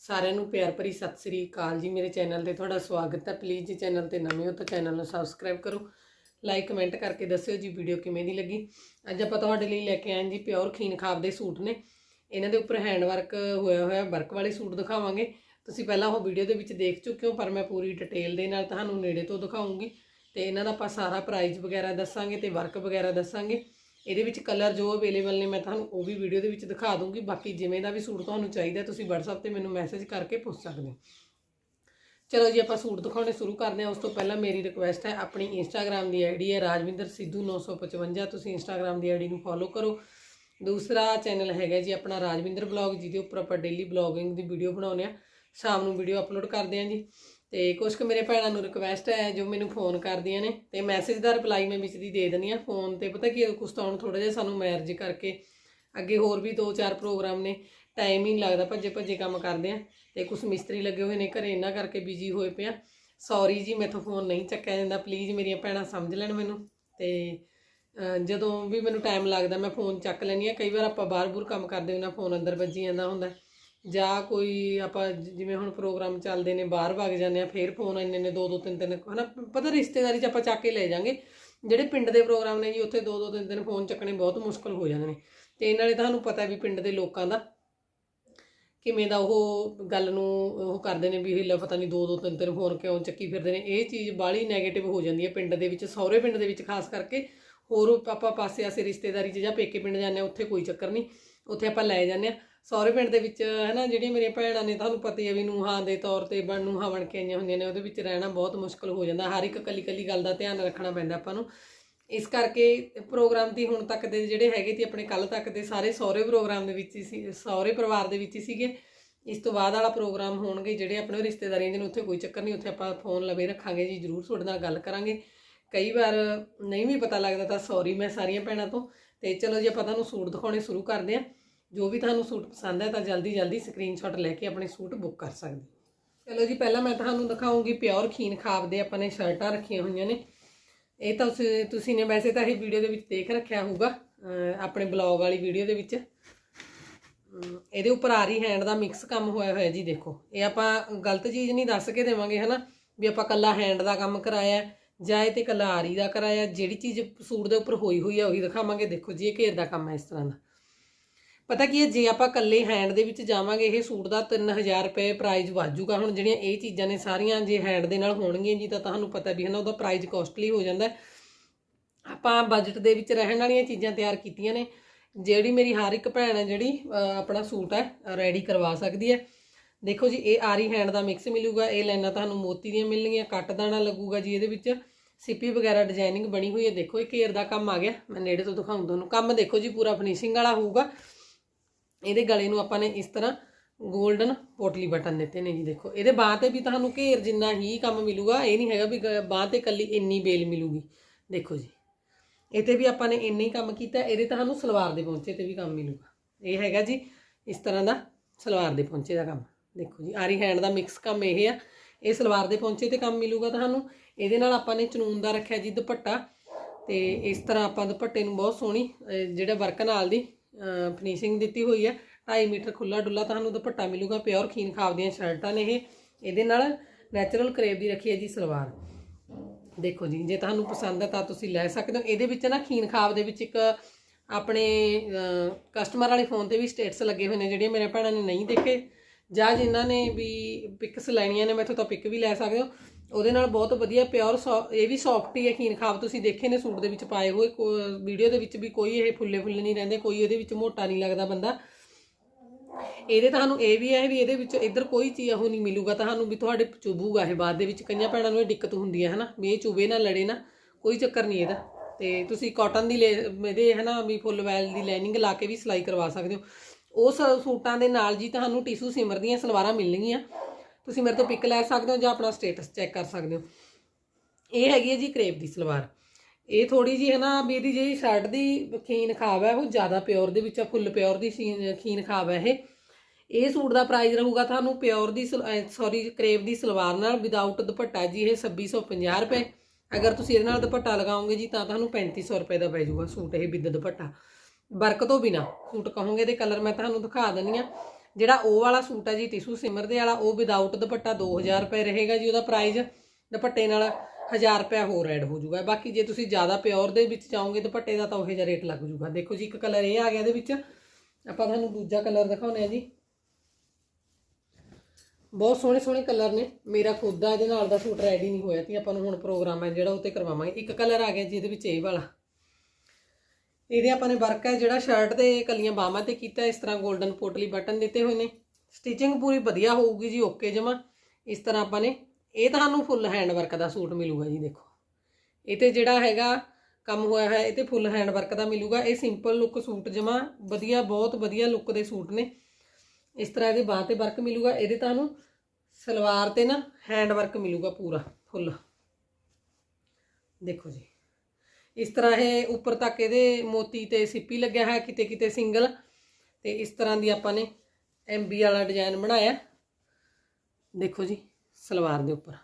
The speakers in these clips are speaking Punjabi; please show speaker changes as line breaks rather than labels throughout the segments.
ਸਾਰਿਆਂ ਨੂੰ ਪਿਆਰ ਭਰੀ ਸਤਿ ਸ੍ਰੀ ਅਕਾਲ ਜੀ। ਮੇਰੇ ਚੈਨਲ ਤੇ ਤੁਹਾਡਾ ਸਵਾਗਤ ਹੈ। ਪਲੀਜ਼ ਜੀ ਚੈਨਲ ਤੇ ਨਵੇਂ ਹੋ ਤਾਂ ਚੈਨਲ ਨੂੰ ਸਬਸਕ੍ਰਾਈਬ ਕਰੋ। ਲਾਈਕ ਕਮੈਂਟ ਕਰਕੇ ਦੱਸਿਓ ਜੀ ਵੀਡੀਓ ਕਿਵੇਂ ਦੀ ਲੱਗੀ। ਅੱਜ ਆਪਾਂ ਤੁਹਾਡੇ ਲਈ ਲੈ ਕੇ ਆਏ ਜੀ ਪਿਓਰ ਖੀਨ ਖਾਬ ਦੇ ਸੂਟ ਨੇ। ਇਹਨਾਂ ਦੇ ਉੱਪਰ ਹੈਂਡ ਵਰਕ ਹੋਇਆ ਹੋਇਆ ਵਰਕ ਵਾਲੇ ਸੂਟ ਦਿਖਾਵਾਂਗੇ। ਤੁਸੀਂ ਪਹਿਲਾਂ ਉਹ ਵੀਡੀਓ ਦੇ ਵਿੱਚ ਦੇਖ ਚੁੱਕੇ ਹੋ, ਪਰ ਮੈਂ ਪੂਰੀ ਡਿਟੇਲ ਦੇ ਨਾਲ ਤੁਹਾਨੂੰ ਨੇੜੇ ਤੋਂ ਦਿਖਾਉਂਗੀ। ਤੇ ਇਹਨਾਂ ਦਾ ਆਪਾਂ ਸਾਰਾ ਪ੍ਰਾਈਸ ਵਗੈਰਾ ਦੱਸਾਂਗੇ ਤੇ ਵਰਕ ਵਗੈਰਾ ਦੱਸਾਂਗੇ। ਇਹਦੇ ਵਿੱਚ ਕਲਰ ਜੋ ਅਵੇਲੇਬਲ ਨੇ, ਮੈਂ ਤੁਹਾਨੂੰ ਉਹ ਵੀ ਵੀਡੀਓ ਦੇ ਵਿੱਚ ਦਿਖਾ ਦੂੰਗੀ ਬਾਕੀ ਜਿਵੇਂ ਦਾ ਵੀ ਸੂਟ ਤੁਹਾਨੂੰ ਚਾਹੀਦਾ, ਤੁਸੀਂ WhatsApp ਤੇ ਮੈਨੂੰ ਮੈਸੇਜ ਕਰਕੇ ਪੁੱਛ ਸਕਦੇ ਹੋ। ਚਲੋ ਜੀ, ਆਪਾਂ ਸੂਟ ਦਿਖਾਉਣੇ ਸ਼ੁਰੂ ਕਰਦੇ ਹਾਂ। ਉਸ ਤੋਂ ਪਹਿਲਾਂ ਮੇਰੀ ਰਿਕੁਐਸਟ ਹੈ, ਆਪਣੀ ਇੰਸਟਾਗ੍ਰam ਦੀ ਆਈਡੀ ਹੈ ਰਾਜਵਿੰਦਰ ਸਿੱਧੂ 955 ਤੁਸੀਂ ਇੰਸਟਾਗ੍ਰam ਦੀ ਆਈਡੀ ਨੂੰ ਫੋਲੋ ਕਰੋ। ਦੂਸਰਾ ਚੈਨਲ ਹੈਗਾ ਜੀ ਆਪਣਾ ਰਾਜਵਿੰਦਰ ਬਲੌਗ ਜਿਹਦੇ ਉੱਪਰ ਆਪਾਂ ਡੇਲੀ ਬਲੌਗਿੰਗ ਦੀ ਵੀਡੀਓ ਬਣਾਉਂਦੇ ਆ ਸ਼ਾਮ ਨੂੰ ਵੀਡੀਓ ਅਪਲੋਡ ਕਰਦੇ ਹਾਂ ਜੀ। ਤੇ ਕੁਝ ਕੁ ਮੇਰੇ ਭੈਣਾਂ ਨੂੰ ਰਿਕਵੈਸਟ ਹੈ, ਜੋ ਮੈਨੂੰ ਫੋਨ ਕਰਦੀਆਂ ਨੇ, ਤੇ ਮੈਸੇਜ ਦਾ ਰਿਪਲਾਈ ਮੈਂ ਵਿੱਚ ਦੀ ਦੇ ਦਿੰਦੀ ਆ ਫੋਨ ਤੇ। ਪਤਾ ਕੀ ਕੁਛ ਤਾਂ ਹੁਣ ਥੋੜਾ ਜਿਹਾ ਸਾਨੂੰ ਮੈਰਿਜ ਕਰਕੇ, ਅੱਗੇ ਹੋਰ ਵੀ ਦੋ ਚਾਰ ਪ੍ਰੋਗਰਾਮ ਨੇ ਟਾਈਮ ਹੀ ਨਹੀਂ ਲੱਗਦਾ ਭੱਜੇ ਭੱਜੇ ਕੰਮ ਕਰਦੇ ਆ। ਤੇ ਕੁਝ ਮਿਸਤਰੀ ਲੱਗੇ ਹੋਏ ਨੇ ਘਰੇ ਇਹਨਾਂ ਕਰਕੇ ਬਿਜ਼ੀ ਹੋਏ ਪਿਆ ਸੌਰੀ ਜੀ ਮੈਥੋਂ ਫੋਨ ਨਹੀਂ ਚੱਕਿਆ ਜਾਂਦਾ ਪਲੀਜ਼ ਮੇਰੀਆਂ ਭੈਣਾਂ ਸਮਝ ਲੈਣ ਮੈਨੂੰ। ਤੇ ਜਦੋਂ ਵੀ ਮੈਨੂੰ ਟਾਈਮ ਲੱਗਦਾ, ਮੈਂ ਫੋਨ ਚੱਕ ਲੈਂਦੀ ਆ ਕਈ ਵਾਰ ਆਪਾਂ ਬਾਹਰ-ਬੂਰ ਕੰਮ ਕਰਦੇ ਹੁੰਦੇ ਫੋਨ ਅੰਦਰ ਵੱਜੀ ਜਾਂਦਾ ਹੁੰਦਾ। ਜਾਂ ਕੋਈ ਆਪਾਂ ਜਿਵੇਂ ਹੁਣ ਪ੍ਰੋਗਰਾਮ ਚੱਲਦੇ ਨੇ, ਬਾਹਰ ਵਗ ਜਾਂਦੇ ਆ, ਫੇਰ ਫੋਨ ਇੰਨੇ ਨੇ ਦੋ ਦੋ ਤਿੰਨ ਤਿੰਨ, ਹਨਾ, ਪਤਾ ਰਿਸ਼ਤੇਦਾਰੀ 'ਚ ਆਪਾਂ ਚੱਕ ਕੇ ਲੈ ਜਾਾਂਗੇ। ਜਿਹੜੇ ਪਿੰਡ ਦੇ ਪ੍ਰੋਗਰਾਮ ਨੇ ਜੀ, ਉੱਥੇ ਦੋ ਦੋ ਤਿੰਨ ਤਿੰਨ ਫੋਨ ਚੱਕਣੇ ਬਹੁਤ ਮੁਸ਼ਕਲ ਹੋ ਜਾਂਦੇ ਨੇ। ਤੇ ਨਾਲੇ ਤੁਹਾਨੂੰ ਪਤਾ ਵੀ ਪਿੰਡ ਦੇ ਲੋਕਾਂ ਦਾ ਕਿਵੇਂ ਦਾ ਉਹ ਗੱਲ ਨੂੰ ਉਹ ਕਰਦੇ ਨੇ ਵੀ ਇਹ ਲੈ ਪਤਾ ਨਹੀਂ ਦੋ ਦੋ ਤਿੰਨ ਤਿੰਨ ਫੋਨ ਕਿਉਂ ਚੱਕੀ ਫਿਰਦੇ ਨੇ। ਇਹ ਚੀਜ਼ ਬਾਹਲੀ ਨੈਗੇਟਿਵ ਹੋ ਜਾਂਦੀ ਹੈ ਪਿੰਡ ਦੇ ਵਿੱਚ, ਸਹੁਰੇ ਪਿੰਡ ਦੇ ਵਿੱਚ ਖਾਸ ਕਰਕੇ। ਹੋਰ ਆਪਾਂ ਪਾਸੇ ਆਸੇ ਰਿਸ਼ਤੇਦਾਰੀ 'ਚ ਜਾਂ ਪੇਕੇ ਪਿੰਡ ਜਾਂਦੇ ਆ ਉੱਥੇ ਕੋਈ ਚੱਕਰ ਨਹੀਂ ਉੱਥੇ ਆਪਾਂ ਲੈ ਜਾਂਦੇ ਆ ਸਹੁਰੇ ਪਿੰਡ ਦੇ ਵਿੱਚ, ਹਨਾ, ਜਿਹੜੀਆਂ ਮੇਰੀਆਂ ਭੈਣਾਂ ਨੇ, ਤੁਹਾਨੂੰ ਪਤਾ ਹੀ ਹੈ ਵੀ ਨੂਹਾਂ ਦੇ ਤੌਰ ਤੇ ਬਣ, ਨੂਹਾਂ ਬਣ ਕੇ ਆਈਆਂ ਹੁੰਦੀਆਂ ਨੇ, ਉਹਦੇ ਵਿੱਚ ਰਹਿਣਾ ਬਹੁਤ ਮੁਸ਼ਕਲ ਹੋ ਜਾਂਦਾ। ਹਰ ਇੱਕ ਕੱਲੀ ਕੱਲੀ ਗੱਲ ਦਾ ਧਿਆਨ ਰੱਖਣਾ ਪੈਂਦਾ ਆਪਾਂ ਨੂੰ। ਇਸ ਕਰਕੇ ਪ੍ਰੋਗਰਾਮ ਦੀ ਹੁਣ ਤੱਕ ਦੇ ਜਿਹੜੇ ਹੈਗੇ ਤੇ ਆਪਣੇ ਕੱਲ ਤੱਕ ਦੇ ਸਾਰੇ ਸਹੁਰੇ ਪ੍ਰੋਗਰਾਮ ਦੇ ਵਿੱਚ ਹੀ ਸੀ, ਸਹੁਰੇ ਪਰਿਵਾਰ ਦੇ ਵਿੱਚ ਹੀ ਸੀਗੇ। ਇਸ ਤੋਂ ਬਾਅਦ ਵਾਲਾ ਪ੍ਰੋਗਰਾਮ ਹੋਣਗੇ, ਜਿਹੜੇ ਆਪਣੇ ਰਿਸ਼ਤੇਦਾਰੀਆਂ ਦੇ ਨੇ, ਉੱਥੇ ਕੋਈ ਚੱਕਰ ਨਹੀਂ, ਉੱਥੇ ਆਪਾਂ ਫੋਨ ਲਵੇ ਰੱਖਾਂਗੇ ਜੀ, ਜਰੂਰ ਤੁਹਾਡੇ ਨਾਲ ਗੱਲ ਕਰਾਂਗੇ। ਕਈ ਵਾਰ ਨਹੀਂ ਵੀ ਪਤਾ ਲੱਗਦਾ ਤਾਂ ਸੌਰੀ ਮੈਂ ਸਾਰੀਆਂ ਭੈਣਾਂ ਤੋਂ। ਤੇ ਚਲੋ ਜੀ, ਆਪਾਂ ਤੁਹਾਨੂੰ ਸੂਟ ਦਿਖਾਉਣੇ ਸ਼ੁਰੂ ਕਰਦੇ ਹਾਂ। ਜੋ ਵੀ ਤੁਹਾਨੂੰ ਸੂਟ ਪਸੰਦ ਹੈ ਤਾਂ ਜਲਦੀ ਜਲਦੀ ਸਕਰੀਨਸ਼ਾਟ ਲੈ ਕੇ ਆਪਣੇ ਸੂਟ ਬੁੱਕ ਕਰ ਸਕਦੇ ਹੋ। ਚਲੋ ਜੀ, ਪਹਿਲਾਂ ਮੈਂ ਤੁਹਾਨੂੰ ਦਿਖਾਉਂਗੀ ਪਿਓਰ ਖੀਨ ਖਾਬ ਦੇ ਆਪਾਂ ਨੇ ਸ਼ਰਟਾਂ ਰੱਖੀਆਂ ਹੋਈਆਂ ਨੇ। ਇਹ ਤਾਂ ਤੁਸੀਂ ਨੇ ਵੈਸੇ ਤਾਂ ਇਹ ਵੀਡੀਓ ਦੇ ਵਿੱਚ ਦੇਖ ਰੱਖਿਆ ਹੋਊਗਾ ਆਪਣੇ ਬਲੌਗ ਵਾਲੀ ਵੀਡੀਓ ਦੇ ਵਿੱਚ। ਇਹਦੇ ਉੱਪਰ ਆਰੀ ਹੈਂਡ ਦਾ ਮਿਕਸ ਕੰਮ ਹੋਇਆ ਹੋਇਆ ਜੀ, ਦੇਖੋ। ਇਹ ਆਪਾਂ ਗਲਤ ਚੀਜ਼ ਨਹੀਂ ਦੱਸ ਕੇ ਦੇਵਾਂਗੇ, ਹਨਾ? ਵੀ ਆਪਾਂ ਕੱਲਾ ਹੈਂਡ ਦਾ ਕੰਮ ਕਰਾਇਆ, ਜਾਂ ਇਹ ਤੇ ਕੱਲਾ ਆਰੀ ਦਾ ਕਰਾਇਆ, ਜਿਹੜੀ ਚੀਜ਼ ਸੂਟ ਦੇ ਉੱਪਰ ਹੋਈ ਹੋਈ ਆ, ਉਹੀ ਦਿਖਾਵਾਂਗੇ। ਦੇਖੋ ਜੀ, ਇਹ ਘੇਰ ਦਾ ਕੰਮ ਹੈ ਇਸ ਤਰ੍ਹਾਂ ਦਾ। ਪਤਾ ਕੀ ਹੈ, ਜੇ ਆਪਾਂ ਇਕੱਲੇ ਹੈਂਡ ਦੇ ਵਿੱਚ ਜਾਵਾਂਗੇ, ਇਹ ਸੂਟ ਦਾ 3000 ਰੁਪਏ ਪ੍ਰਾਈਸ ਵਾਜੂਗਾ ਹੁਣ ਜਿਹੜੀਆਂ ਇਹ ਚੀਜ਼ਾਂ ਨੇ ਸਾਰੀਆਂ ਜੇ ਹੈਂਡ ਦੇ ਨਾਲ ਹੋਣਗੀਆਂ ਜੀ, ਤਾਂ ਤੁਹਾਨੂੰ ਪਤਾ ਵੀ ਹੈ ਨਾ, ਉਹਦਾ ਪ੍ਰਾਈਸ ਕੋਸਟਲੀ ਹੋ ਜਾਂਦਾ ਆਪਾਂ ਬਜਟ ਦੇ ਵਿੱਚ ਰਹਿਣ ਵਾਲੀਆਂ ਚੀਜ਼ਾਂ ਤਿਆਰ ਕੀਤੀਆਂ ਨੇ। ਜਿਹੜੀ ਮੇਰੀ ਹਰ ਇੱਕ ਭੈਣ ਹੈ, ਜਿਹੜੀ ਆਪਣਾ ਸੂਟ ਹੈ ਰੈਡੀ ਕਰਵਾ ਸਕਦੀ ਹੈ। ਦੇਖੋ ਜੀ, ਇਹ ਆਰੀ ਹੈਂਡ ਦਾ ਮਿਕਸ ਮਿਲੂਗਾ, ਇਹ ਲਾਈਨਾਂ ਤੁਹਾਨੂੰ ਮੋਤੀ ਦੀਆਂ ਮਿਲਣਗੀਆਂ, ਕੱਟ ਦਾਣਾ ਲੱਗੂਗਾ ਜੀ ਇਹਦੇ ਵਿੱਚ। ਸਿੱਪੀ ਵਗੈਰਾ ਡਿਜ਼ਾਈਨਿੰਗ ਬਣੀ ਹੋਈ ਹੈ। ਦੇਖੋ, ਇਹ ਘੇਰ ਦਾ ਕੰਮ ਆ ਗਿਆ। ਮੈਂ ਨੇੜੇ ਤੋਂ ਦਿਖਾਉਂ ਤੁਹਾਨੂੰ। ਕੰਮ ਦੇਖੋ ਜੀ, ਪੂਰਾ ਫਿਨਿਸ਼ਿੰਗ ਵਾਲਾ ਹੋਊਗਾ। ਇਹਦੇ ਗਲੇ ਨੂੰ ਆਪਾਂ ਨੇ ਇਸ ਤਰ੍ਹਾਂ 골ਡਨ ਪੋਟਲੀ ਬਟਨ ਦਿੱਤੇ ਨੇ ਜੀ ਦੇਖੋ। ਇਹਦੇ ਬਾਹ ਤੇ ਵੀ ਤੁਹਾਨੂੰ ਘੇਰ ਜਿੰਨਾ ਹੀ ਕੰਮ ਮਿਲੂਗਾ ਇਹ ਨਹੀਂ ਹੈਗਾ ਵੀ ਗ- ਬਾਂਹ ਤੇ ਕੱਲੀ ਇੰਨੀ ਬੇਲ ਮਿਲੂਗੀ। ਦੇਖੋ ਜੀ। ਇਹ ਤੇ ਵੀ ਆਪਾਂ ਨੇ ਇੰਨਾ ਹੀ ਕੰਮ ਕੀਤਾ ਇਹਦੇ ਤੁਹਾਨੂੰ ਸਲਵਾਰ ਦੇ ਪਹੁੰਚੇ ਤੇ ਵੀ ਕੰਮ ਮਿਲੂਗਾ। ਇਹ ਹੈਗਾ ਜੀ ਇਸ ਤਰ੍ਹਾਂ ਦਾ ਸਲਵਾਰ ਦੇ ਪਹੁੰਚੇ ਦਾ ਕੰਮ। ਦੇਖੋ ਜੀ ਆਰੀ ਹੈਂਡ ਦਾ ਮਿਕਸ ਕੰਮ ਇਹ ਆ। ਇਹ ਸਲਵਾਰ ਦੇ ਪਹੁੰਚੇ ਤੇ ਕੰਮ ਮਿਲੂਗਾ ਤੁਹਾਨੂੰ। ਇਹਦੇ ਨਾਲ ਆਪਾਂ ਨੇ ਚਨੂਨ ਦਾ ਰੱਖਿਆ ਜੀ ਦੁਪੱਟਾ। ਤੇ ਇਸ ਤਰ੍ਹਾਂ ਆਪਾਂ ਦੁਪੱਟੇ ਨੂੰ ਬਹੁਤ ਸੋਹਣੀ ਅਹ, ਜਿਹੜਾ ਵਰਕ ਨਾਲ ਦੀ ਫਿਨਿਸ਼ਿੰਗ ਦਿੱਤੀ ਹੋਈ ਹੈ। 2.5 ਮੀਟਰ ਖੁੱਲਾ ਡੁੱਲਾ ਤੁਹਾਨੂੰ ਦੁਪੱਟਾ ਮਿਲੂਗਾ ਪਿਓਰ ਖੀਨ ਖਾਬ ਦੀਆਂ ਸ਼ਰਟਾਂ ਨੇ ਇਹ। ਇਹਦੇ ਨਾਲ ਨੈਚੁਰਲ ਕਰੇਵ ਦੀ ਰੱਖੀ ਹੈ ਜੀ ਸਲਵਾਰ। ਦੇਖੋ ਜੀ, ਜੇ ਤੁਹਾਨੂੰ ਪਸੰਦ ਹੈ ਤਾਂ ਤੁਸੀਂ ਲੈ ਸਕਦੇ ਹੋ। ਇਹਦੇ ਵਿੱਚ ਨਾ ਖੀਨ ਖਾਬ ਦੇ ਵਿੱਚ ਇੱਕ ਆਪਣੇ ਕਸਟਮਰ ਵਾਲੇ ਫੋਨ ਤੇ ਵੀ ਸਟੇਟਸ ਲੱਗੇ ਹੋਏ ਨੇ, ਜਿਹੜੀਆਂ ਮੇਰੇ ਭੈਣਾਂ ਨੇ ਨਹੀਂ ਦੇਖੇ। ਜਾਂ ਜਿਨ੍ਹਾਂ ਨੇ ਵੀ ਪਿਕਸ ਲੈਣੀਆਂ ਨੇ, ਮੈਥੋਂ ਤਾਂ ਪਿਕ ਵੀ ਲੈ ਸਕਦੇ ਹੋ। ਉਹਦੇ ਨਾਲ ਬਹੁਤ ਵਧੀਆ ਪਿਓਰ ਇਹ ਵੀ ਸੌਫਟ ਹੀ ਹੈ ਖੀਨ ਖਾਬ ਤੁਸੀਂ ਦੇਖੇ ਨੇ ਸੂਟ ਦੇ ਵਿੱਚ ਪਾਏ ਹੋਏ ਵੀਡੀਓ ਦੇ ਵਿੱਚ ਵੀ ਕੋਈ ਇਹ ਫੁੱਲੇ ਫੁੱਲੇ ਨਹੀਂ ਰਹਿੰਦੇ, ਕੋਈ ਇਹਦੇ ਵਿੱਚ ਮੋਟਾ ਨਹੀਂ ਲੱਗਦਾ ਬੰਦਾ। ਇਹਦੇ ਤੁਹਾਨੂੰ ਇਹ ਵੀ ਹੈ ਵੀ ਇਹਦੇ ਵਿੱਚ ਇੱਧਰ ਕੋਈ ਚੀਜ਼ ਉਹ ਨਹੀਂ ਮਿਲੂਗਾ, ਤੁਹਾਨੂੰ ਵੀ ਤੁਹਾਡੇ ਚੁਭੂਗਾ ਇਹ ਬਾਅਦ ਦੇ ਵਿੱਚ, ਕਈਆਂ ਭੈਣਾਂ ਨੂੰ ਇਹ ਦਿੱਕਤ ਹੁੰਦੀ ਹੈ, ਹਨਾ, ਵੀ ਇਹ ਚੁਭੇ ਨਾ, ਲੜੇ ਨਾ, ਕੋਈ ਚੱਕਰ ਨਹੀਂ ਇਹਦਾ। ਤੇ ਤੁਸੀਂ ਕਾਟਨ ਦੀ ਲੈ- ਇਹਦੇ, ਹਨਾ, ਵੀ ਫੁੱਲ ਵੈਲ ਦੀ ਲਾਈਨਿੰਗ ਲਾ ਕੇ ਵੀ ਸਿਲਾਈ ਕਰਵਾ ਸਕਦੇ ਹੋ। ਉਸ ਸੂਟਾਂ ਦੇ ਨਾਲ ਜੀ ਤੁਹਾਨੂੰ ਟਿਸ਼ੂ ਸਿਮਰ ਦੀਆਂ ਸਲਵਾਰਾਂ ਮਿਲਣਗੀਆਂ। ਤੁਸੀਂ ਮੇਰੇ ਤੋਂ ਪਿਕ ਲੈ ਸਕਦੇ ਹੋ ਜਾਂ ਆਪਣਾ ਸਟੇਟਸ ਚੈੱਕ ਕਰ ਸਕਦੇ ਹੋ। ਇਹ ਹੈਗੀ ਹੈ ਜੀ ਕਰੇਪ ਦੀ ਸਲਵਾਰ। ਇਹ ਥੋੜੀ ਜੀ ਹੈ ਨਾ ਵੀ ਇਹਦੀ ਜਿਹੜੀ ਸ਼ਰਟ ਦੀ ਖੀਨ ਖਾਬ ਹੈ, ਉਹ ਜ਼ਿਆਦਾ ਪਿਓਰ ਦੇ ਵਿੱਚ ਆ ਫੁੱਲ ਪਿਓਰ ਦੀ ਸੀਨ- ਖੀਨ ਖਾਬ ਹੈ ਇਹ। ਇਹ ਸੂਟ ਦਾ ਪ੍ਰਾਈਸ ਰਹੂਗਾ ਤੁਹਾਨੂੰ ਪਿਓਰ ਦੀ ਸੌਰੀ ਕਰੇਪ ਦੀ ਸਲਵਾਰ ਨਾਲ ਵਿਦਆਊਟ ਦੁਪੱਟਾ ਜੀ, ਇਹ 2650 ਰੁਪਏ। ਅਗਰ ਤੁਸੀਂ ਇਹਦੇ ਨਾਲ ਦੁਪੱਟਾ ਲਗਾਓਗੇ ਜੀ, ਤਾਂ ਤੁਹਾਨੂੰ 3500 ਰੁਪਏ ਦਾ ਪੈ ਜਾਊਗਾ ਸੂਟ ਇਹ ਵਿਦ ਦੁਪੱਟਾ। ਵਰਕ ਤੋਂ ਬਿਨਾ, ਸੂਟ ਕਹੋਗੇ ਦੇ ਕਲਰ ਮੈਂ ਤੁਹਾਨੂੰ ਦਿਖਾ ਦਿੰਨੀ ਆ ਜਿਹੜਾ ਉਹ ਵਾਲਾ ਸੂਟ ਹੈ ਜੀ, ਟਿਸ਼ੂ ਸਿਮਰ ਦੇ ਵਾਲਾ, ਉਹ ਵਿਦਆਊਟ ਦੁਪੱਟਾ 2000 ਰੁਪਏ ਰਹੇਗਾ ਜੀ ਉਹਦਾ ਪ੍ਰਾਈਸ ਦੁਪੱਟੇ ਨਾਲ 1000 ਰੁਪਏ ਹੋਰ ਐਡ ਹੋ ਜਾਊਗਾ। ਬਾਕੀ ਜੇ ਤੁਸੀਂ ਜ਼ਿਆਦਾ ਪਿਓਰ ਦੇ ਵਿੱਚ ਜਾਓਗੇ ਦੁਪੱਟੇ ਦਾ ਤਾਂ ਉਹੇ ਜਿਹਾ ਰੇਟ ਲੱਗ ਜਾਊਗਾ। ਦੇਖੋ ਜੀ, ਇੱਕ ਕਲਰ ਇਹ ਆ ਗਿਆ ਇਹਦੇ ਵਿੱਚ। ਆਪਾਂ ਤੁਹਾਨੂੰ ਦੂਜਾ ਕਲਰ ਦਿਖਾਉਂਦੇ ਆ ਜੀ। ਬਹੁਤ ਸੋਹਣੇ ਸੋਹਣੇ ਕਲਰ ਨੇ। ਮੇਰਾ ਖੁਦ ਦਾ ਇਹਦੇ ਨਾਲ ਦਾ ਸੂਟ ਰੈਡੀ ਨਹੀਂ ਹੋਇਆ ਸੀ। ਆਪਾਂ ਨੂੰ ਹੁਣ ਪ੍ਰੋਗਰਾਮ ਹੈ ਜਿਹੜਾ ਉਹ ਤੇ ਕਰਵਾਵਾਂਗੇ। ਇੱਕ ਕਲਰ ਆ ਗਿਆ ਜੀ, ਇਹਦੇ ਵਿੱਚ ਇਹ ਵਾਲਾ। ਇਹਦੇ ਆਪਾਂ ਨੇ ਵਰਕ ਹੈ ਜਿਹੜਾ ਸ਼ਰਟ ਦੇ ਕਲੀਆਂ ਬਾਹਾਂ ਤੇ ਕੀਤਾ, ਇਸ ਤਰ੍ਹਾਂ 골ਡਨ ਪੋਟਲੀ ਬਟਨ ਦਿੱਤੇ ਹੋਏ ਨੇ। ਸਟਿਚਿੰਗ ਪੂਰੀ ਵਧੀਆ ਹੋਊਗੀ ਜੀ ਓਕੇ ਜਮਾ। ਇਸ ਤਰ੍ਹਾਂ ਆਪਾਂ ਨੇ, ਇਹ ਤੁਹਾਨੂੰ ਫੁੱਲ ਹੈਂਡ ਵਰਕ ਦਾ ਸੂਟ ਮਿਲੂਗਾ ਜੀ, ਦੇਖੋ। ਇਹ ਤੇ ਜਿਹੜਾ ਹੈਗਾ ਕੰਮ ਹੋਇਆ ਹੈ ਇਹ ਤੇ ਫੁੱਲ ਹੈਂਡ ਵਰਕ ਦਾ ਮਿਲੂਗਾ। ਇਹ ਸਿੰਪਲ ਲੁੱਕ ਸੂਟ ਜਮਾ, ਵਧੀਆ, ਬਹੁਤ ਵਧੀਆ ਲੁੱਕ ਦੇ ਸੂਟ ਨੇ। ਇਸ ਤਰ੍ਹਾਂ ਇਹਦੇ ਬਾਹ ਤੇ ਵਰਕ ਮਿਲੂਗਾ, ਇਹਦੇ ਤੁਹਾਨੂੰ ਸਲਵਾਰ ਤੇ ਨਾ ਹੈਂਡ ਵਰਕ ਮਿਲੂਗਾ ਪੂਰਾ ਫੁੱਲ ਦੇਖੋ ਜੀ। ਇਸ ਤਰ੍ਹਾਂ ਇਹ ਉੱਪਰ ਤੱਕ ਇਹਦੇ ਮੋਤੀ ਤੇ ਸਿੱਪੀ ਲੱਗਿਆ ਹੈ ਕਿਤੇ ਕਿਤੇ ਸਿੰਗਲ। ਤੇ ਇਸ ਤਰ੍ਹਾਂ ਦੀ ਆਪਾਂ ਨੇ ਐਮਬੀ ਵਾਲਾ ਡਿਜ਼ਾਈਨ ਬਣਾਇਆ। ਦੇਖੋ ਜੀ, ਸਲਵਾਰ ਦੇ ਉੱਪਰ।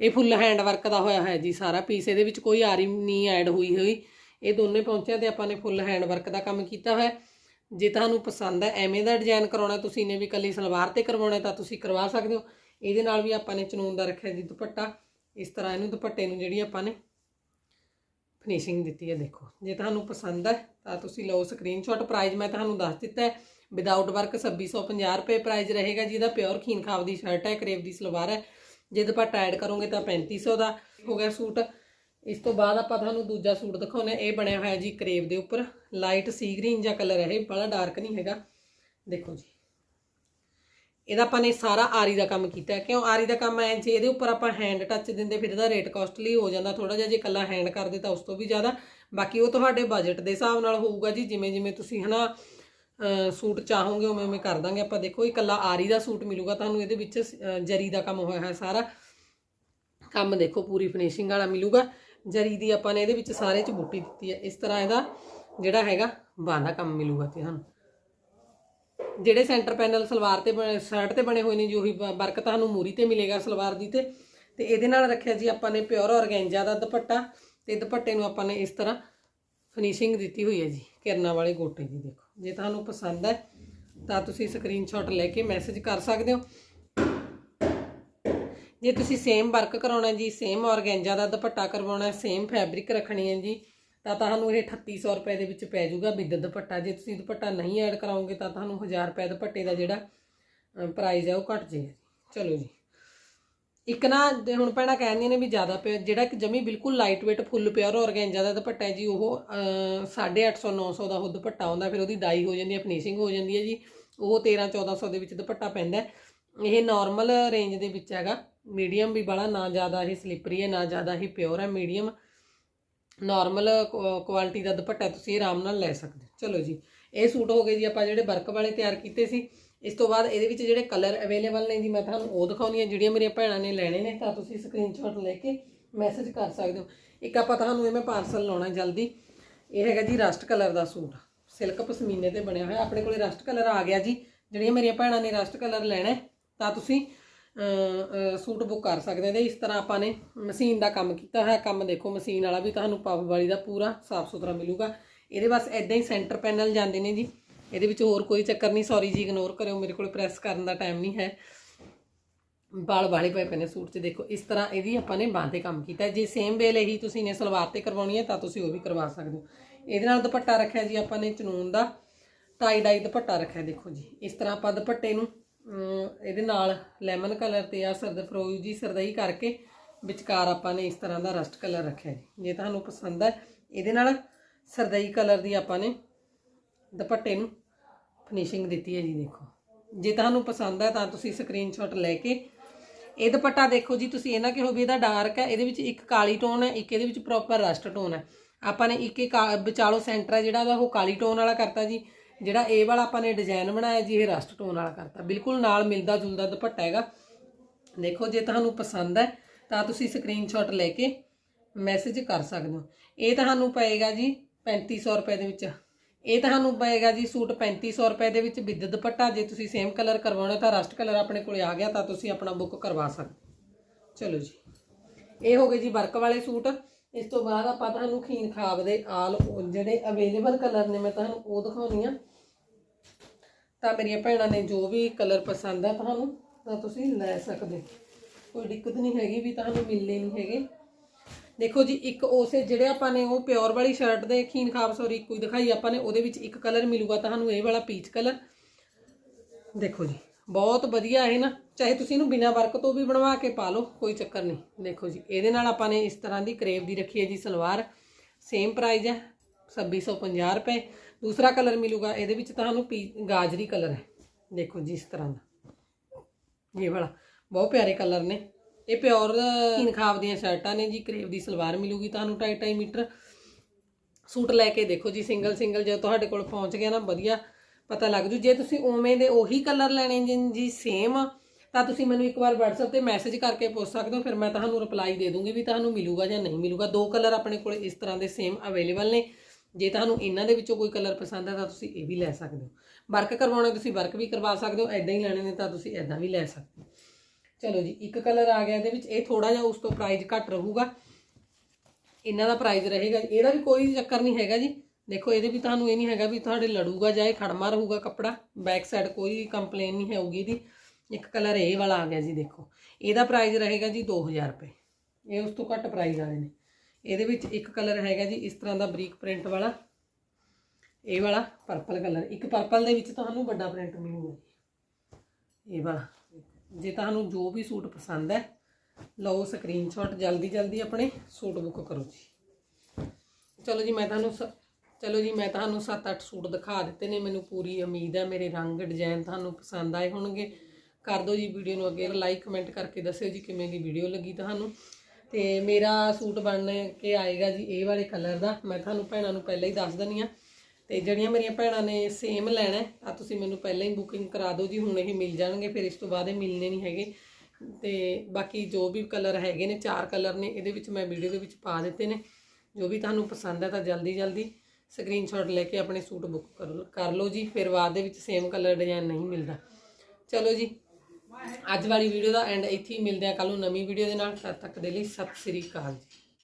ਇਹ ਫੁੱਲ ਹੈਂਡ ਵਰਕ ਦਾ ਹੋਇਆ ਹੈ ਜੀ ਸਾਰਾ ਪੀਸ। ਇਹਦੇ ਵਿੱਚ ਕੋਈ ਆਰੀ ਨਹੀਂ ਐਡ ਹੋਈ ਹੋਈ। ਇਹ ਦੋਨੇ ਪਹੁੰਚਿਆ ਤੇ ਆਪਾਂ ਨੇ ਫੁੱਲ ਹੈਂਡ ਵਰਕ ਦਾ ਕੰਮ ਕੀਤਾ ਹੋਇਆ। ਜੇ ਤੁਹਾਨੂੰ ਪਸੰਦ ਹੈ, ਐਵੇਂ ਦਾ ਡਿਜ਼ਾਈਨ ਕਰਾਉਣਾ, ਤੁਸੀਂ ਨੇ ਵੀ ਕੱਲੀ ਸਲਵਾਰ ਤੇ ਕਰਵਾਉਣਾ, ਤਾਂ ਤੁਸੀਂ ਕਰਵਾ ਸਕਦੇ ਹੋ। ਇਹਦੇ ਨਾਲ ਵੀ ਆਪਾਂ ਨੇ ਚਨੂਨ ਦਾ ਰੱਖਿਆ ਜੀ ਦੁਪੱਟਾ। ਇਸ ਤਰ੍ਹਾਂ ਇਹਨੂੰ ਦੁਪੱਟੇ ਨੂੰ ਜਿਹੜੀ ਆਪਾਂ ਨੇ ਫਿਨਿਸ਼ਿੰਗ ਦਿੱਤੀ ਹੈ, ਦੇਖੋ। ਜੇ ਤੁਹਾਨੂੰ ਪਸੰਦ ਹੈ, ਤਾਂ ਤੁਸੀਂ ਲਓ ਸਕਰੀਨਸ਼ਾਟ ਪ੍ਰਾਈਜ਼ ਮੈਂ ਤੁਹਾਨੂੰ ਦੱਸ ਦਿੱਤਾ ਹੈ ਵਿਦਆਊਟ ਵਰਕ 2650 ਰੁਪਏ ਪ੍ਰਾਈਜ਼ ਰਹੇਗਾ ਜਿਹਦਾ ਪਿਓਰ ਖੀਨ ਖਾਬ ਦੀ ਸ਼ਰਟ ਹੈ, ਕਰੇਵ ਦੀ ਸਲਵਾਰ ਹੈ। ਜੇ ਦੁਪੱਟਾ ਐਡ ਕਰੋਗੇ ਤਾਂ 3500 ਦਾ ਹੋ ਗਿਆ ਸੂਟ। ਇਸ ਤੋਂ ਬਾਅਦ ਆਪਾਂ ਤੁਹਾਨੂੰ ਦੂਜਾ ਸੂਟ ਦਿਖਾਉਣਾ ਇਹ ਬਣਿਆ ਹੋਇਆ ਜੀ ਕਰੇਵ ਦੇ ਉੱਪਰ। ਲਾਈਟ ਸੀ ਗ੍ਰੀਨ ਜਿਹਾ ਕਲਰ ਹੈ, ਇਹ ਬੜਾ ਡਾਰਕ ਨਹੀਂ ਹੈਗਾ। ਦੇਖੋ ਜੀ। ਇਹਦਾ ਆਪਾਂ ਨੇ ਸਾਰਾ ਆਰੀ ਦਾ ਕੰਮ ਕੀਤਾ ਕਿਉਂ? ਆਰੀ ਦਾ ਕੰਮ ਹੈ ਜੇ ਇਹਦੇ ਉੱਪਰ ਆਪਾਂ ਹੈਂਡ ਟੱਚ ਦਿੰਦੇ, ਫਿਰ ਇਹਦਾ ਰੇਟ ਕਾਸਟਲੀ ਹੋ ਜਾਂਦਾ। ਥੋੜਾ ਜਿਹਾ ਜੇ ਇਕੱਲਾ ਹੈਂਡ ਕਰਦੇ ਤਾਂ ਉਸ ਤੋਂ ਵੀ ਜ਼ਿਆਦਾ। ਬਾਕੀ ਉਹ ਤੁਹਾਡੇ ਬਜਟ ਦੇ ਹਿਸਾਬ ਨਾਲ ਹੋਊਗਾ ਜੀ। ਜਿਵੇਂ ਜਿਵੇਂ ਤੁਸੀਂ ਹਨਾ, ਅਹ, ਸੂਟ ਚਾਹੋਗੇ, ਉਵੇਂ ਉਵੇਂ ਕਰ ਦਾਂਗੇ ਆਪਾਂ। ਦੇਖੋ ਇਹ ਕੱਲਾ ਆਰੀ ਦਾ ਸੂਟ ਮਿਲੂਗਾ ਤੁਹਾਨੂੰ। ਇਹਦੇ ਵਿੱਚ ਜਰੀ ਦਾ ਕੰਮ ਹੋਇਆ ਹੈ ਸਾਰਾ। ਕੰਮ ਦੇਖੋ, ਪੂਰੀ ਫਿਨਿਸ਼ਿੰਗ ਵਾਲਾ ਮਿਲੂਗਾ। ਜਰੀ ਦੀ ਆਪਾਂ ਨੇ ਇਹਦੇ ਵਿੱਚ ਸਾਰੇ ਚ ਬੂਟੀ ਦਿੱਤੀ ਹੈ। ਇਸ ਤਰ੍ਹਾਂ ਇਹਦਾ ਜਿਹੜਾ ਹੈਗਾ ਬਾਂਹ ਦਾ ਕੰਮ ਮਿਲੂਗਾ ਤੇ ਤੁਹਾਨੂੰ ਜਿਹੜੇ ਸੈਂਟਰ ਪੈਨਲ ਸਲਵਾਰ ਤੇ ਸ਼ਰਟ ਤੇ ਬਣੇ ਹੋਏ ਨੇ ਜੀ, ਉਹੀ ਵਰਕ ਤੁਹਾਨੂੰ ਮੂਰੀ ਤੇ ਮਿਲੇਗਾ ਸਲਵਾਰ ਦੀ ਤੇ। ਤੇ ਇਹਦੇ ਨਾਲ ਰੱਖਿਆ ਜੀ ਆਪਾਂ ਨੇ ਪਿਓਰ ਔਰਗੈਂਜਾ ਦਾ ਦੁਪੱਟਾ ਤੇ ਦੁਪੱਟੇ ਨੂੰ ਆਪਾਂ ਨੇ ਇਸ ਤਰ੍ਹਾਂ ਫਿਨਿਸ਼ਿੰਗ ਦਿੱਤੀ ਹੋਈ ਹੈ ਜੀ, ਕਿਰਨਾਂ ਵਾਲੇ ਗੋਟੇ ਦੀ, ਦੇਖੋ। ਜੇ ਤੁਹਾਨੂੰ ਪਸੰਦ ਹੈ, ਤਾਂ ਤੁਸੀਂ ਸਕਰੀਨਸ਼ਾਟ ਲੈ ਕੇ ਮੈਸੇਜ ਕਰ ਸਕਦੇ ਹੋ। ਜੇ ਤੁਸੀਂ ਸੇਮ ਵਰਕ ਕਰਾਉਣਾ ਜੀ ਸੇਮ ਔਰਗੈਂਜਾ ਦਾ ਦੁਪੱਟਾ ਕਰਵਾਉਣਾ ਸੇਮ ਫੈਬਰਿਕ ਰੱਖਣੀ ਹੈ ਜੀ ਤਾਂ ਤੁਹਾਨੂੰ ਇਹ 3800 ਰੁਪਏ ਦੇ ਵਿੱਚ ਪੈ ਜਾਊਗਾ ਵਿਦ ਦੁਪੱਟਾ। ਜੇ ਤੁਸੀਂ ਦੁਪੱਟਾ ਨਹੀਂ ਐਡ ਕਰਾਓਗੇ ਤਾਂ ਤੁਹਾਨੂੰ 1000 ਰੁਪਏ ਦੁਪੱਟੇ ਦਾ ਜਿਹੜਾ ਪ੍ਰਾਈਸ ਹੈ ਉਹ ਘਟ ਜਾਏਗਾ। ਚਲੋ ਜੀ। ਇੱਕ ਨਾ ਤੇ ਹੁਣ ਭੈਣਾਂ ਕਹਿੰਦੀਆਂ ਨੇ ਵੀ ਜ਼ਿਆਦਾ ਪਿਆ ਜਿਹੜਾ ਇੱਕ ਜਮੀ ਬਿਲਕੁਲ light weight full pure organza ਦਾ ਦੁਪੱਟਾ ਹੈ ਜੀ ਉਹ ਅਹ, 850 900 ਦਾ ਉਹ ਦੁਪੱਟਾ ਆਉਂਦਾ ਫਿਰ ਉਹਦੀ ਡਾਈ ਹੋ ਜਾਂਦੀ ਹੈ ਫਿਨਿਸ਼ਿੰਗ ਹੋ ਜਾਂਦੀ ਹੈ ਜੀ। ਉਹ 13 1400 ਦੇ ਵਿੱਚ ਦੁਪੱਟਾ ਪੈਂਦਾ ਇਹ ਨਾਰਮਲ ਰੇਂਜ ਦੇ ਵਿੱਚ ਹੈਗਾ। ਮੀਡੀਅਮ ਵੀ ਬੜਾ ਨਾ ਜ਼ਿਆਦਾ ਇਹ ਸਲਿਪਰੀ ਹੈ ਨਾ ਜ਼ਿਆਦਾ ਹੀ ਪਿਓਰ ਹੈ। ਮੀਡੀਅਮ ਨਾਰਮਲ ਕੁਆਲਿਟੀ ਦਾ ਦੁਪੱਟਾ ਤੁਸੀਂ ਆਰਾਮ ਨਾਲ ਲੈ ਸਕਦੇ ਚਲੋ ਜੀ, ਇਹ ਸੂਟ ਹੋ ਗਏ ਜੀ, ਆਪਾਂ ਜਿਹੜੇ ਵਰਕ ਵਾਲੇ ਤਿਆਰ ਕੀਤੇ ਸੀ, ਇਸ ਤੋਂ ਬਾਅਦ ਇਹਦੇ ਵਿੱਚ ਜਿਹੜੇ ਕਲਰ ਅਵੇਲੇਬਲ ਨੇ ਜੀ, ਮੈਂ ਤੁਹਾਨੂੰ ਉਹ ਦਿਖਾਉਣੀ ਹੈ, ਜਿਹੜੀਆਂ ਮੇਰੀਆਂ ਭੈਣਾਂ ਨੇ ਲੈਣੇ ਨੇ, ਤਾਂ ਤੁਸੀਂ ਸਕਰੀਨਸ਼ਾਟ ਲੈ ਕੇ ਮੈਸੇਜ ਕਰ ਸਕਦੇ ਹੋ। ਇੱਕ ਆਪਾਂ ਤੁਹਾਨੂੰ ਇਹ ਮੈਂ ਪਾਰਸਲ ਲਾਉਣਾ ਜਲਦੀ। ਇਹ ਹੈਗਾ ਜੀ ਰਸਟ ਕਲਰ ਦਾ ਸੂਟ। ਸਿਲਕ ਪਸ਼ਮੀਨੇ ਤੇ ਬਣਿਆ ਹੋਇਆ। ਆਪਣੇ ਕੋਲੇ ਰਸਟ ਕਲਰ ਆ ਗਿਆ ਜੀ। ਜਿਹੜੀਆਂ ਮੇਰੀਆਂ ਭੈਣਾਂ ਨੇ ਰਸਟ ਕਲਰ ਲੈਣਾ ਤਾਂ ਤੁਸੀਂ ਸੂਟ ਬੁੱਕ ਕਰ ਸਕਦੇ ਹੋ ਇਸ ਤਰ੍ਹਾਂ ਆਪਾਂ ਨੇ ਮਸ਼ੀਨ ਦਾ ਕੰਮ ਕੀਤਾ ਹੋਇਆ। ਕੰਮ ਦੇਖੋ, ਮਸ਼ੀਨ ਵਾਲਾ ਵੀ ਤੁਹਾਨੂੰ ਪਫ ਵਾਲੀ ਦਾ ਪੂਰਾ ਸਾਫ਼ ਸੁਥਰਾ ਮਿਲੂਗਾ। ਇਹਦੇ ਬਸ ਐਦਾਂ ਹੀ ਸੈਂਟਰ ਪੈਨਲ ਜਾਂਦੇ ਨੇ ਜੀ। ਇਹਦੇ ਵਿੱਚ ਹੋਰ ਕੋਈ ਚੱਕਰ ਨਹੀਂ ਸੌਰੀ ਜੀ ਇਗਨੋਰ ਕਰਿਓ, ਮੇਰੇ ਕੋਲ ਪ੍ਰੈਸ ਕਰਨ ਦਾ ਟਾਈਮ ਨਹੀਂ ਹੈ। ਬਾਲ ਵਾਲੇ ਪਏ ਪਏ ਨੇ ਸੂਟ 'ਚ, ਦੇਖੋ, ਇਸ ਤਰ੍ਹਾਂ ਇਹਦੀ ਆਪਾਂ ਨੇ ਬਾਂਹ ਤੇ ਕੰਮ ਕੀਤਾ। ਜੇ ਸੇਮ ਵੇਲ ਇਹੀ ਤੁਸੀਂ ਨੇ ਸਲਵਾਰ ਤੇ ਕਰਵਾਉਣੀ ਹੈ, ਤਾਂ ਤੁਸੀਂ ਉਹ ਵੀ ਕਰਵਾ ਸਕਦੇ ਹੋ। ਇਹਦੇ ਨਾਲ ਦੁਪੱਟਾ ਰੱਖਿਆ ਜੀ ਆਪਾਂ ਨੇ ਚਨੂਨ ਦਾ। ਟਾਈ ਡਾਈ ਦੁਪੱਟਾ ਰੱਖਿਆ, ਦੇਖੋ ਜੀ। ਇਸ ਤਰ੍ਹਾਂ ਆਪਾਂ ਦੁਪੱਟੇ ਨੂੰ ਇਹਦੇ ਨਾਲ ਲੈਮਨ ਕਲਰ ਤੇ ਆ ਸਰਦ ਫਰੋਜ਼ ਜੀ ਸਰਦਈ ਕਰਕੇ ਵਿਚਕਾਰ ਆਪਾਂ ਨੇ ਇਸ ਤਰ੍ਹਾਂ ਦਾ ਰਸਟ ਕਲਰ ਰੱਖਿਆ ਜੀ। ਜੇ ਤੁਹਾਨੂੰ ਪਸੰਦ ਹੈ, ਇਹਦੇ ਨਾਲ ਸਰਦਈ ਕਲਰ ਦੀ ਆਪਾਂ ਨੇ ਦੁਪੱਟੇ ਨੂੰ ਫਿਨਿਸ਼ਿੰਗ ਦਿੱਤੀ ਹੈ ਜੀ, ਦੇਖੋ। ਜੇ ਤੁਹਾਨੂੰ ਪਸੰਦ ਹੈ ਤਾਂ ਤੁਸੀਂ ਸਕਰੀਨਸ਼ਾਟ ਲੈ ਕੇ ਇਹ ਦੁਪੱਟਾ ਦੇਖੋ ਜੀ, ਤੁਸੀਂ ਇਹ ਨਾ ਕਿਹੋ ਵੀ ਇਹਦਾ ਡਾਰਕ ਹੈ, ਇਹਦੇ ਵਿੱਚ ਇੱਕ ਕਾਲੀ ਟੋਨ ਹੈ, ਇੱਕ ਇਹਦੇ ਵਿੱਚ ਪ੍ਰੋਪਰ ਰਸਟ ਟੋਨ ਹੈ। ਆਪਾਂ ਨੇ ਇੱਕ ਇੱਕ ਕਾ- ਵਿਚਾਲੋ ਸੈਂਟਰ ਹੈ ਜਿਹੜਾ ਉਹਦਾ ਉਹ ਕਾਲੀ ਟੋਨ ਵਾਲਾ ਕਰਤਾ ਜੀ। ਜਿਹੜਾ ਇਹ ਵਾਲਾ ਆਪਾਂ ਨੇ ਡਿਜ਼ਾਈਨ ਬਣਾਇਆ ਜੀ, ਇਹ ਰਸਟ ਟੋਨ ਵਾਲਾ ਕਰਤਾ। ਬਿਲਕੁਲ ਨਾਲ ਮਿਲਦਾ ਜੁਲਦਾ ਦੁਪੱਟਾ ਹੈਗਾ। ਦੇਖੋ, ਜੇ ਤੁਹਾਨੂੰ ਪਸੰਦ ਹੈ, ਤਾਂ ਤੁਸੀਂ ਸਕਰੀਨਸ਼ਾਟ ਲੈ ਕੇ ਮੈਸੇਜ ਕਰ ਸਕਦੇ ਹੋ। ਇਹ ਤੁਹਾਨੂੰ ਪਏਗਾ ਜੀ 3500 ਰੁਪਏ ਦੇ ਵਿੱਚ। ਇਹ ਤੁਹਾਨੂੰ ਪਏਗਾ ਜੀ ਸੂਟ 3500 ਰੁਪਏ ਦੇ ਵਿੱਚ ਵਿਦ ਦੁਪੱਟਾ। ਜੇ ਤੁਸੀਂ ਸੇਮ ਕਲਰ ਕਰਵਾਉਣਾ ਤਾਂ ਰਸਟ ਕਲਰ ਆਪਣੇ ਕੋਲੇ ਆ ਗਿਆ ਤਾਂ ਤੁਸੀਂ ਆਪਣਾ ਬੁੱਕ ਕਰਵਾ ਸਕਦੇ ਚਲੋ ਜੀ। ਇਹ ਹੋ ਗਏ ਜੀ ਵਰਕ ਵਾਲੇ ਸੂਟ। ਇਸ ਤੋਂ ਬਾਅਦ ਆਪਾਂ ਤੁਹਾਨੂੰ ਖੀਨ ਖਾਬ ਦੇ ਆਲ ਜਿਹੜੇ ਅਵੇਲੇਬਲ ਕਲਰ ਨੇ ਮੈਂ ਤੁਹਾਨੂੰ ਉਹ ਦਿਖਾਉਣੀ ਆ। ਤਾਂ ਮੇਰੀਆਂ ਭੈਣਾਂ ਨੇ ਜੋ ਵੀ ਕਲਰ ਪਸੰਦ ਆ ਤੁਹਾਨੂੰ, ਤਾਂ ਤੁਸੀਂ ਲੈ ਸਕਦੇ। ਹੋ। ਕੋਈ ਦਿੱਕਤ ਨਹੀਂ ਹੈਗੀ ਵੀ ਤੁਹਾਨੂੰ ਮਿਲਨੇ ਨਹੀਂ ਹੈਗੇ। ਦੇਖੋ ਜੀ, ਇੱਕ ਉਸੇ ਜਿਹੜੇ ਆਪਾਂ ਨੇ ਉਹ ਪਿਓਰ ਵਾਲੀ ਸ਼ਰਟ ਦੇ ਖੀਨ ਖਾਬ ਸੌਰੀ ਇੱਕੋ ਦਿਖਾਈ ਆਪਾਂ ਨੇ, ਉਹਦੇ ਵਿੱਚ ਇੱਕ ਕਲਰ ਮਿਲੂਗਾ ਤੁਹਾਨੂੰ, ਇਹ ਵਾਲਾ ਪੀਚ ਕਲਰ। ਦੇਖੋ ਜੀ, ਬਹੁਤ ਵਧੀਆ ਹੈ ਨਾ, ਚਾਹੇ ਤੁਸੀਂ ਇਹਨੂੰ ਬਿਨਾਂ ਵਰਕ ਤੋਂ ਵੀ ਬਣਵਾ ਕੇ ਪਾ ਲਓ, ਕੋਈ ਚੱਕਰ ਨਹੀਂ। ਦੇਖੋ ਜੀ, ਇਹਦੇ ਨਾਲ ਆਪਾਂ ਨੇ ਇਸ ਤਰ੍ਹਾਂ ਦੀ ਕਰੇਬ ਦੀ ਰੱਖੀ ਹੈ ਜੀ, ਸਲਵਾਰ। ਸੇਮ ਪ੍ਰਾਈਸ ਹੈ। 2650 ਰੁਪਏ। ਦੂਸਰਾ ਕਲਰ ਮਿਲੂਗਾ, ਇਹਦੇ ਵਿੱਚ ਤੁਹਾਨੂੰ ਪੀ, ਗਾਜਰੀ ਕਲਰ ਹੈ। ਦੇਖੋ ਜੀ, ਇਸ ਤਰ੍ਹਾਂ ਦਾ। ਇਹ ਵਾਲਾ, ਬਹੁਤ ਪਿਆਰੇ ਕਲਰ ਨੇ। ਇਹ ਪਿਓਰ ਖਾਬ ਦੀਆਂ ਸ਼ਰਟਾਂ ਨੇ ਜੀ ਕਰੇਵ ਦੀ ਸਲਵਾਰ ਮਿਲੂਗੀ ਤੁਹਾਨੂੰ 2.5 ਮੀਟਰ। ਸੂਟ ਲੈ ਕੇ ਦੇਖੋ ਜੀ, ਸਿੰਗਲ ਸਿੰਗਲ ਜੇ ਤੁਹਾਡੇ ਕੋਲ ਪਹੁੰਚ ਗਿਆ ਨਾ, ਵਧੀਆ ਪਤਾ ਲੱਗ ਜੂ। ਜੇ ਤੁਸੀਂ ਉਵੇਂ ਦੇ ਉਹੀ ਕਲਰ ਲੈਣੇ ਜੀ ਜੀ ਸੇਮ ਤਾਂ ਤੁਸੀਂ ਮੈਨੂੰ ਇੱਕ ਵਾਰ WhatsApp ਤੇ ਮੈਸੇਜ ਕਰਕੇ ਪੁੱਛ ਸਕਦੇ ਹੋ, ਫਿਰ ਮੈਂ ਤੁਹਾਨੂੰ ਰਿਪਲਾਈ ਦੇ ਦੂੰਗੀ ਵੀ ਤੁਹਾਨੂੰ ਮਿਲੂਗਾ ਜਾਂ ਨਹੀਂ ਮਿਲੂਗਾ। ਦੋ ਕਲਰ ਆਪਣੇ ਕੋਲ ਇਸ ਤਰ੍ਹਾਂ ਦੇ ਸੇਮ ਅਵੇਲੇਬਲ ਨੇ। ਜੇ ਤੁਹਾਨੂੰ ਇਹਨਾਂ ਦੇ ਵਿੱਚੋਂ ਕੋਈ ਕਲਰ ਪਸੰਦ ਹੈ ਤਾਂ ਤੁਸੀਂ ਇਹ ਵੀ ਲੈ ਸਕਦੇ ਹੋ। ਵਰਕ ਕਰਵਾਉਣਾ ਤੁਸੀਂ ਵਰਕ ਵੀ ਕਰਵਾ ਸਕਦੇ ਹੋ ਐਦਾਂ ਹੀ ਲੈਣੇ ਨੇ ਤਾਂ ਤੁਸੀਂ ਐਦਾਂ ਵੀ ਲੈ ਸਕਦੇ ਹੋ। ਚਲੋ ਜੀ, ਇੱਕ ਕਲਰ ਆ ਗਿਆ ਇਹਦੇ ਵਿੱਚ, ਇਹ ਥੋੜਾ ਜਿਹਾ ਉਸ ਤੋਂ ਪ੍ਰਾਈਸ ਘੱਟ ਰਹੂਗਾ। ਇਹਨਾਂ ਦਾ ਪ੍ਰਾਈਸ ਰਹੇਗਾ ਇਹਦਾ ਵੀ ਕੋਈ ਚੱਕਰ ਨਹੀਂ ਹੈਗਾ ਜੀ। ਦੇਖੋ, ਇਹਦੇ ਵੀ ਤੁਹਾਨੂੰ ਇਹ ਨਹੀਂ ਹੈਗਾ ਵੀ ਤੁਹਾਡੇ ਲੜੂਗਾ ਜਾਂ ਇਹ ਖੜਮਾ ਰਹੂਗਾ ਕੱਪੜਾ। ਬੈਕ ਸਾਈਡ ਕੋਈ ਕੰਪਲੇਨ ਨਹੀਂ ਹੋਊਗੀ ਇਹਦੀ। ਇੱਕ ਕਲਰ ਇਹ ਵਾਲਾ ਆ ਗਿਆ ਜੀ, ਦੇਖੋ। ਇਹਦਾ ਪ੍ਰਾਈਸ ਰਹੇਗਾ ਜੀ 2000 ਰੁਪਏ। ਇਹ ਉਸ ਤੋਂ ਘੱਟ ਪ੍ਰਾਈਸ ਵਾਲੇ ਨੇ। ਇਹਦੇ ਵਿੱਚ ਇੱਕ ਕਲਰ ਹੈਗਾ ਜੀ ਇਸ ਤਰ੍ਹਾਂ ਦਾ ਬਰੀਕ ਪ੍ਰਿੰਟ ਵਾਲਾ। ਇਹ ਵਾਲਾ ਪਰਪਲ ਕਲਰ। ਇੱਕ ਪਰਪਲ ਦੇ ਵਿੱਚ ਤੁਹਾਨੂੰ ਵੱਡਾ ਪ੍ਰਿੰਟ ਮਿਲੂਗਾ। ਇਹ ਵਾਲਾ। ਜੇ ਤੁਹਾਨੂੰ ਜੋ ਵੀ ਸੂਟ ਪਸੰਦ ਹੈ, ਲਓ ਸਕਰੀਨਸ਼ਾਟ ਜਲਦੀ ਜਲਦੀ ਆਪਣੇ ਸੂਟ ਬੁੱਕ ਕਰੋ ਜੀ। ਚਲੋ ਜੀ, ਮੈਂ ਤੁਹਾਨੂੰ ਸ- ਚਲੋ ਜੀ, ਮੈਂ ਤੁਹਾਨੂੰ 7-8 ਸੂਟ ਦਿਖਾ ਦਿੱਤੇ ਨੇ। ਮੈਨੂੰ ਪੂਰੀ ਉਮੀਦ ਹੈ, ਮੇਰੇ ਰੰਗ ਡਿਜ਼ਾਈਨ ਤੁਹਾਨੂੰ ਪਸੰਦ ਆਏ ਹੋਣਗੇ। ਕਰ ਦਿਓ ਜੀ ਵੀਡੀਓ ਨੂੰ ਅੱਗੇ। ਲਾਈਕ ਕਮੈਂਟ ਕਰਕੇ ਦੱਸਿਓ ਜੀ ਕਿਵੇਂ ਦੀ ਵੀਡੀਓ ਲੱਗੀ ਤੁਹਾਨੂੰ। ਤੇ ਮੇਰਾ ਸੂਟ ਬਣ ਕੇ ਆਏਗਾ ਜੀ ਇਹ ਵਾਲੇ ਕਲਰ ਦਾ। ਮੈਂ ਤੁਹਾਨੂੰ ਭੈਣਾਂ ਨੂੰ ਪਹਿਲਾਂ ਹੀ ਦੱਸ ਦਨੀ ਆ ਤੇ ਜਿਹੜੀਆਂ ਮੇਰੀਆਂ ਭੈਣਾਂ ਨੇ ਸੇਮ ਲੈਣਾ ਤਾਂ ਤੁਸੀਂ ਮੈਨੂੰ ਪਹਿਲਾਂ ਹੀ ਬੁਕਿੰਗ ਕਰਾ ਦਿਓ ਜੀ, ਹੁਣ ਇਹ ਮਿਲ ਜਾਣਗੇ, ਫਿਰ ਇਸ ਤੋਂ ਬਾਅਦ ਇਹ ਮਿਲਨੇ ਨਹੀਂ ਹੈਗੇ। ਤੇ ਬਾਕੀ ਜੋ ਵੀ ਕਲਰ ਹੈਗੇ ਨੇ, ਚਾਰ ਕਲਰ ਨੇ, ਇਹਦੇ ਵਿੱਚ ਮੈਂ ਵੀਡੀਓ ਦੇ ਵਿੱਚ ਪਾ ਦਿੱਤੇ ਨੇ। ਜੋ ਵੀ ਤੁਹਾਨੂੰ ਪਸੰਦ ਹੈ ਤਾਂ ਜਲਦੀ ਜਲਦੀ ਸਕਰੀਨਸ਼ਾਟ ਲੈ ਕੇ ਆਪਣੇ ਸੂਟ ਬੁੱਕ ਕਰ ਕਰ ਲਓ ਜੀ, ਫਿਰ ਬਾਅਦ ਦੇ ਵਿੱਚ ਸੇਮ ਕਲਰ ਡਿਜ਼ਾਈਨ ਨਹੀਂ ਮਿਲਦਾ। ਚਲੋ ਜੀ ਅੱਜ ਵਾਲੀ ਵੀਡੀਓ ਦਾ ਐਂਡ ਇੱਥੇ ਹੀ ਮਿਲਦੇ ਆ ਕੱਲ ਨੂੰ ਨਵੀਂ ਵੀਡੀਓ ਦੇ ਨਾਲ, ਤਦ ਤੱਕ ਦੇ ਲਈ ਸਤਿ ਸ੍ਰੀ ਅਕਾਲ ਜੀ।